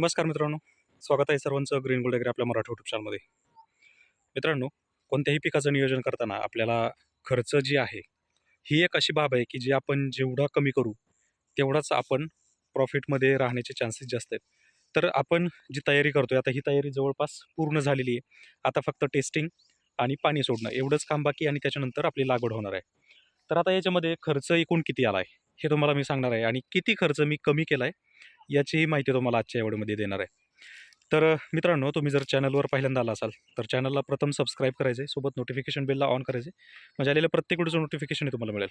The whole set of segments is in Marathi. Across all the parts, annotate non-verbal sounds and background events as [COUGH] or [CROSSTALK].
नमस्कार मित्रांनो. स्वागत आहे सर्वांचं ग्रीन गोल्ड आपल्या मराठी युट्यूब चॅनलमध्ये मित्रांनो कोणत्याही पिकाचं नियोजन करताना आपल्याला खर्च जी आहे ही एक अशी बाब आहे की जी आपण जेवढा कमी करू तेवढाच आपण प्रॉफिटमध्ये राहण्याचे चान्सेस जास्त आहेत. तर आपण जी तयारी करतो आता ही तयारी जवळपास पूर्ण झालेली आहे. आता फक्त टेस्टिंग आणि पाणी सोडणं एवढंच काम बाकी आणि त्याच्यानंतर आपली लागवड होणार आहे. तर आता याच्यामध्ये खर्च एकूण किती आला आहे हे तुम्हाला मी सांगणार आहे. आणि किती खर्च मी कमी केला आहे याचीही माहिती तुम्हाला आजच्या एवढ्यामध्ये देणार आहे. तर मित्रांनो तुम्ही जर चॅनलवर पहिल्यांदा आला असाल तर चॅनलला प्रथम सबस्क्राईब करायचे सोबत नोटिफिकेशन बेलला ऑन करायचे म्हणजे आलेलं प्रत्येक व्हिडिओचं नोटिफिकेशन तुम्हाला मिळेल.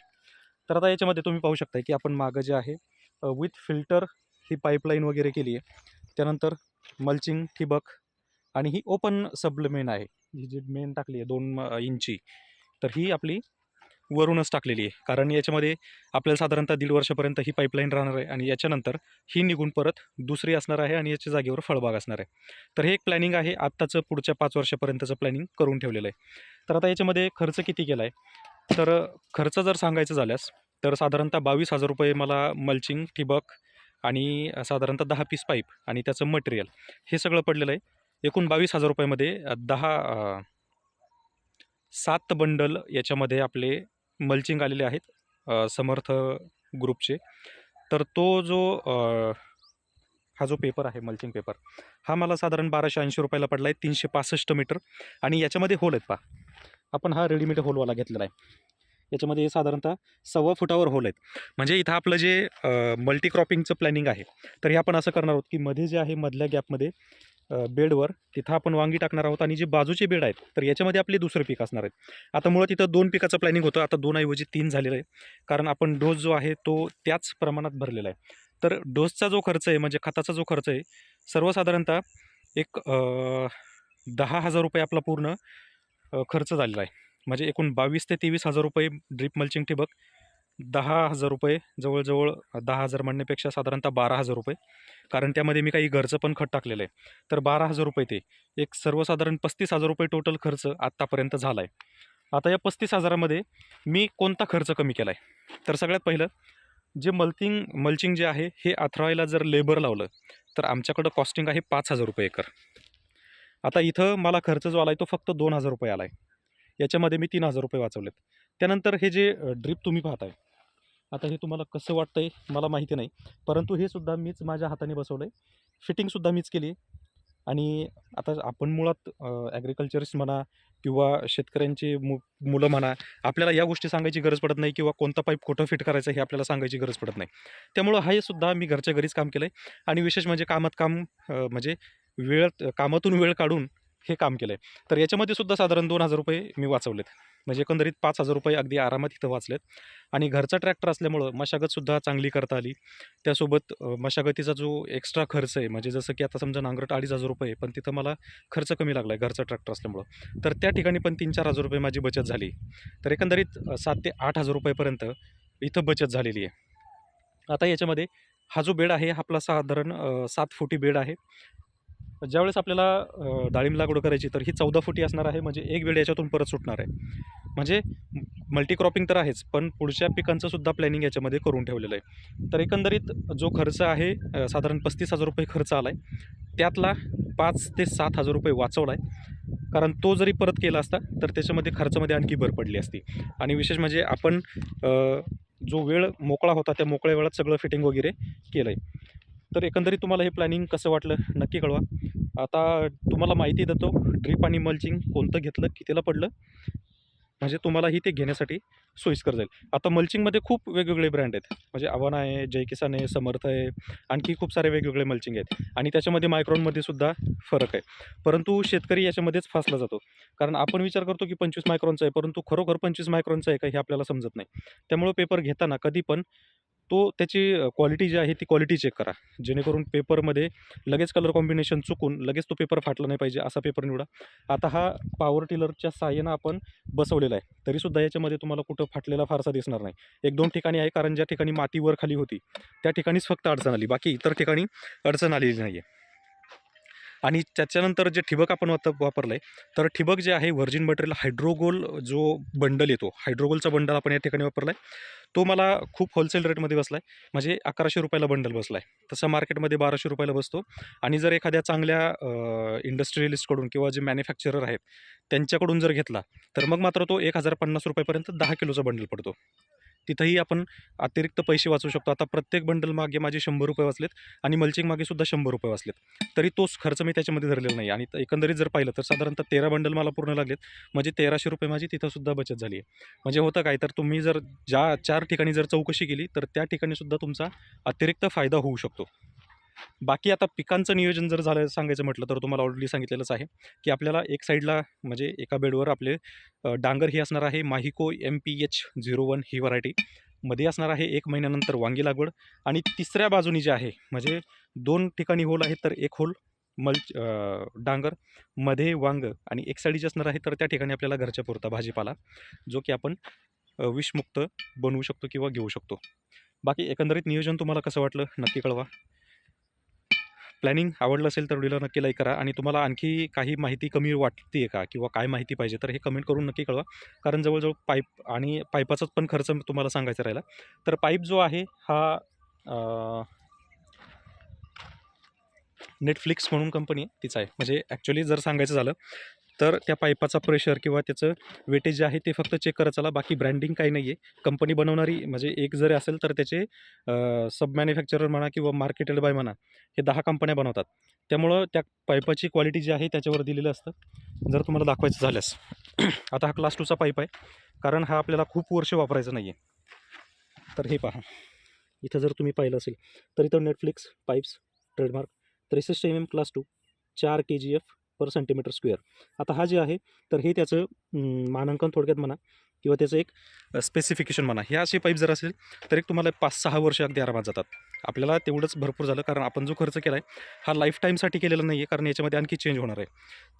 तर आता याच्यामध्ये तुम्ही पाहू शकता की आपण मागं जे आहे विथ फिल्टर ही पाईपलाईन वगैरे केली आहे. त्यानंतर मल्चिंग ठिबक आणि ही ओपन सबलमेन आहे. ही जी मेन टाकली आहे दोन इंची तर ही आपली वरूनच टाकलेली आहे. कारण याच्यामध्ये आपल्याला साधारणतः दीड वर्षापर्यंत ही पाईपलाईन राहणार आहे आणि याच्यानंतर ही निघून परत दुसरी असणार आहे आणि याच्या जागेवर फळबाग असणार आहे. तर हे एक प्लॅनिंग आहे. आत्ताचं पुढच्या पाच वर्षापर्यंतचं प्लॅनिंग करून ठेवलेलं आहे. तर आता याच्यामध्ये खर्च किती केला आहे तर खर्च जर सांगायचं झाल्यास तर साधारणतः बावीस हजार रुपये मला मल्चिंग ठिबक आणि साधारणतः दहा पीस पाईप आणि त्याचं मटेरियल हे सगळं पडलेलं आहे. एकूण बावीस हजार रुपयामध्ये दहा सात बंडल याच्यामध्ये आपले मल्चिंग आलेले आहेत समर्थ ग्रुपचे. तर तो जो हा जो पेपर आहे मल्चिंग पेपर हा मला साधारण बाराशे ऐंशी रुपयाला पडला आहे तीनशे पासष्ट मीटर. आणि याच्यामध्ये होल आहेत पा आपण हा रेडीमेड होलवाला घेतलेला आहे. याच्यामध्ये साधारणतः सव्वा फुटावर होल आहेत. म्हणजे इथं आपलं जे मल्टी क्रॉपिंगचं प्लॅनिंग आहे तर हे आपण असं करणार आहोत की मध्ये जे आहे मधल्या गॅपमध्ये बेडवर तिथं आपण वांगी टाकणार आहोत आणि जे बाजूचे बेड आहेत तर याच्यामध्ये आपले दुसरं पीक असणार आहेत. आता मुळात तिथं दोन पिकाचं प्लॅनिंग होतं आता दोन ऐवजी तीन झालेलं आहे. कारण आपण डोस जो आहे तो त्याच प्रमाणात भरलेला आहे. तर डोसचा जो खर्च आहे म्हणजे खताचा जो खर्च आहे सर्वसाधारणतः एक दहा हजार रुपये आपला पूर्ण खर्च झालेला आहे. म्हणजे एकूण बावीस ते तेवीस हजार रुपये ड्रीप मल्चिंग ठिबक दहा हजार रुपये जवळजवळ दहा हजार म्हणण्यापेक्षा साधारणतः बारा हजार रुपये. कारण त्यामध्ये मी काही घरचं पण खत टाकलेलं आहे. तर बारा हजार रुपये ते एक सर्वसाधारण पस्तीस हजार रुपये टोटल खर्च आत्तापर्यंत झाला आहे आता या पस्तीस हजारामध्ये मी कोणता खर्च कमी केला आहे तर सगळ्यात पहिलं जे मल्थिंग मल्चिंग जे आहे हे अथरायला जर लेबर लावलं तर आमच्याकडं कॉस्टिंग आहे पाच हजार रुपये एकर. आता इथं मला खर्च जो आला आहे तो फक्त दोन हजार रुपये आला आहे याच्यामध्ये मी तीन हजार रुपये वाचवलेत. त्यानंतर हे जे ड्रीप तुम्ही पाहताय आता हे तुम्हाला कसं वाटतंय मला माहिती नाही. परंतु हे सुद्धा मीच माझ्या हाताने बसवलं आहे फिटिंगसुद्धा मीच केली आहे आणि आता आपण मुळात ॲग्रिकल्चरिस्ट म्हणा किंवा शेतकऱ्यांची मु मुलं म्हणा आपल्याला या गोष्टी सांगायची गरज पडत नाही किंवा कोणता पाईप कुठं फिट करायचं हे आपल्याला सांगायची गरज पडत नाही. त्यामुळं हे सुद्धा मी घरच्या घरीच काम केलं आहे आणि विशेष म्हणजे कामात काम म्हणजे वेळ कामातून वेळ काढून हे काम केलं आहे तर याच्यामध्ये सुद्धा साधारण दोन हजार रुपये मी वाचवलेत. म्हणजे एकंदरीत पाच हजार रुपये अगदी आरामात इथं वाचलेत. आणि घरचा ट्रॅक्टर असल्यामुळं मशागतसुद्धा चांगली करता आली. त्यासोबत मशागतीचा जो एक्स्ट्रा खर्च आहे म्हणजे जसं की आता समजा नांगरट अडीच हजार रुपये पण तिथं मला खर्च कमी लागला आहे घरचा ट्रॅक्टर असल्यामुळं. तर त्या ठिकाणी पण तीन चार हजार रुपये माझी बचत झाली. तर एकंदरीत सात ते आठ हजार रुपयेपर्यंत इथं बचत झालेली आहे. आता याच्यामध्ये हा जो बेड आहे आपला साधारण सात फुटी बेड आहे. ज्यावेळेस आपल्याला डाळिंब लागवड करायची तर ही चौदा फुटी असणार आहे म्हणजे एक वेळ याच्यातून परत सुटणार आहे. म्हणजे मल्टीक्रॉपिंग तर आहेच पण पुढच्या पिकांचं सुद्धा प्लॅनिंग याच्यामध्ये करून ठेवलेलं आहे. तर एकंदरीत जो खर्च आहे साधारण पस्तीस हजार रुपये खर्च आला आहे त्यातला पाच ते सात हजार रुपये वाचवला आहे कारण तो जरी परत केला असता तर त्याच्यामध्ये खर्चामध्ये आणखी भर पडली असती. आणि विशेष म्हणजे आपण जो वेळ मोकळा होता त्या मोकळ्या वेळात सगळं फिटिंग वगैरे केलं आहे तर एकंदरीत तुम्हाला हे प्लॅनिंग कसं वाटलं? नक्की कळवा. आता तुम्हाला माहिती देतो ड्रीप आणि मल्चिंग कोणतं घेतलं कितीला पडलं? म्हणजे तुम्हालाही ते घेण्यासाठी सोयीस्कर जाईल. आता मल्चिंगमध्ये खूप वेगवेगळे ब्रँड आहेत. म्हणजे आव्हान आहे जय किसान आहे समर्थ आहे आणखी खूप सारे वेगवेगळे मल्चिंग आहेत. आणि त्याच्यामध्ये मायक्रॉनमध्ये सुद्धा फरक आहे. परंतु शेतकरी याच्यामध्येच फासला जातो. कारण आपण विचार करतो की पंचवीस मायक्रॉनचा आहे परंतु खरोखर पंचवीस मायक्रॉनचा आहे का हे आपल्याला समजत नाही. त्यामुळं पेपर घेताना कधी पण तो त्याची क्वालिटी जी आहे ती क्वालिटी चेक करा. जेणेकरून पेपरमध्ये लगेच कलर कॉम्बिनेशन चुकून लगेच तो पेपर फाटला नाही पाहिजे असा पेपर निवडा. आता हा पॉवर टिलरच्या साहाय्यानं आपण बसवलेला आहे. तरीसुद्धा याच्यामध्ये तुम्हाला कुठं फाटलेला फारसा दिसणार नाही. एक दोन ठिकाणी आहे कारण ज्या ठिकाणी माती वर खाली होती त्या ठिकाणीच फक्त अडचण आली. बाकी इतर ठिकाणी अडचण आलेली नाही आहे आणि त्याच्यानंतर जे ठिबक आपण वात वापरलं आहे तर ठिबक जे आहे व्हर्जिन मटेरियल हायड्रोगोल जो बंडल येतो हायड्रोगोलचा बंडल आपण या ठिकाणी वापरला आहे तो मला खूप होलसेल रेटमध्ये बसला आहे म्हणजे अकराशे रुपयाला बंडल बसला आहे तसा मार्केटमध्ये बाराशे रुपयाला बसतो. आणि जर एखाद्या चांगल्या इंडस्ट्रियलिस्टकडून किंवा जे मॅन्युफॅक्चरर आहेत त्यांच्याकडून जर घेतला तर मग मात्र तो एक हजार पन्नास रुपयापर्यंत दहा किलोचा बंडल पडतो. तिथंही आपण अतिरिक्त पैसे वाचवू शकतो. आता प्रत्येक बंडल मागे माझे शंभर रुपये वाचलेत आणि मल्चिंग मागे सुद्धा शंभर रुपये वाचलेत. तरी तोच खर्च मी त्याच्यामध्ये धरलेला नाही. आणि एकंदरीत जर पाहिलं तर साधारणतः तेरा बंडल मला पूर्ण लागलेत. म्हणजे तेराशे रुपये माझी तिथंसुद्धा बचत झाली आहे. म्हणजे होतं काय? तर तुम्ही जर ज्या चार ठिकाणी जर चौकशी केली तर त्या ठिकाणी सुद्धा तुमचा अतिरिक्त फायदा होऊ शकतो. बाकी आता पिकांचं नियोजन जर झालं सांगायचं म्हटलं तर तुम्हाला ऑलरेडी सांगितलेलंच आहे की आपल्याला एक साईडला म्हणजे एका बेडवर आपले डांगर ही असणार आहे Mahyco M P H zero one ही व्हरायटी. मध्ये असणार आहे एक महिन्यानंतर वांगी लागवड आणि तिसऱ्या बाजूनी जे आहे म्हणजे दोन ठिकाणी होल आहेत तर एक होल मल्च डांगरमध्ये वांग आणि एक साईड जे असणार आहे तर त्या ठिकाणी आपल्याला घरच्या पुरता भाजीपाला जो की आपण विषमुक्त बनवू शकतो किंवा घेऊ शकतो. बाकी एकंदरीत नियोजन तुम्हाला कसं वाटलं नक्की कळवा. प्लॅनिंग आवडलं असेल तर व्हिडिओला नक्की लाईक करा आणि तुम्हाला आणखी काही माहिती कमी वाटते का? किंवा काय माहिती पाहिजे? तर हे कमेंट करून नक्की कळवा. कारण जवळजवळ पाईप आणि पाईपाचाच पण खर्च तुम्हाला सांगायचा राहिला. तर पाईप जो आहे हा नेटफ्लिक्स म्हणून कंपनी आहे आहे. म्हणजे ॲक्च्युली जर सांगायचं झालं तर त्या पाईपाचा प्रेशर किंवा त्याचं वेटेज जे आहे ते फक्त चेक करत चला. बाकी ब्रँडिंग काही नाही आहे कंपनी बनवणारी म्हणजे एक जरी असेल तर त्याचे सब मॅन्युफॅक्चरर म्हणा किंवा मार्केटेड बाय म्हणा हे दहा कंपन्या बनवतात. त्यामुळं त्या पाईपाची क्वालिटी जी आहे त्याच्यावर दिलेलं असतं. जर तुम्हाला दाखवायचं झाल्यास. [CLEARS THROAT] आता हा क्लास टूचा पाईप आहे. कारण हा आपल्याला खूप वर्ष वापरायचा नाही आहे तर हे पहा. इथं जर तुम्ही पाहिलं असेल तर इथं नेटफ्लिक्स पाईप्स ट्रेडमार्क त्रेसष्ट एम एम क्लास टू चार K G F per centimetre square आता हा जे आहे तर हे त्याचं मानांकन थोडक्यात म्हणा किंवा त्याचं एक स्पेसिफिकेशन म्हणा. हे असे पाईप जर असेल तर एक तुम्हाला पाच सहा वर्ष अगदी आरामात जातात. आपल्याला तेवढंच भरपूर झालं. कारण आपण जो खर्च केला आहे हा लाईफ टाईमसाठी केलेला नाही आहे कारण याच्यामध्ये आणखी चेंज होणार आहे.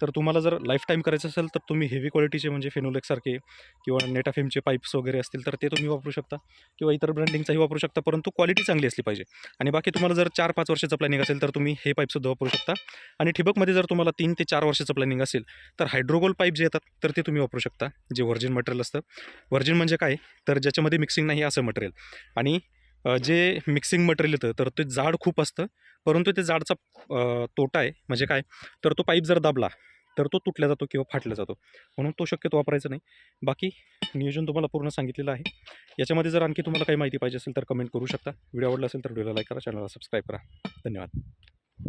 तर तुम्हाला जर लाईफ टाईम करायचं असेल तर तुम्ही हेवी क्वालिटीचे म्हणजे फेनोलेक्ससारखे किंवा नेटाफेमचे पाईप्स वगैरे असतील तर ते तुम्ही वापरू शकता. किंवा इतर ब्रँडिंगचाही वापरू शकता. परंतु क्वालिटी चांगली असली पाहिजे. आणि बाकी तुम्हाला जर चार पाच वर्षाचं प्लॅनिंग असेल तर तुम्ही हे पाईपसुद्धा वापरू शकता. आणि ठिबकमध्ये जर तुम्हाला तीन ते चार वर्षाचं प्लॅनिंग असेल तर हायड्रोगोल पाईप जे येतात तर ते तुम्ही वापरू शकता. जे व्हर्जिन मटेरियल असतं. व्हर्जिन म्हणजे काय? तर ज्याच्यामध्ये मिक्सिंग नाही असं मटेरियल आणि जे मिक्सिंग मटेरियल येतं तर ते जाड खूप असतं. परंतु ते जाडचा तोटा आहे. म्हणजे काय? तर तो पाईप जर दाबला तर तो तुटला जातो किंवा फाटला जातो. म्हणून तो शक्यतो वापरायचा नाही. बाकी नियोजन तुम्हाला पूर्ण सांगितलेलं आहे. याच्यामध्ये जर आणखी तुम्हाला काही माहिती पाहिजे असेल तर कमेंट करू शकता. व्हिडिओ आवडला असेल तर व्हिडिओला लाईक करा. चॅनलला सबस्क्राईब करा. धन्यवाद.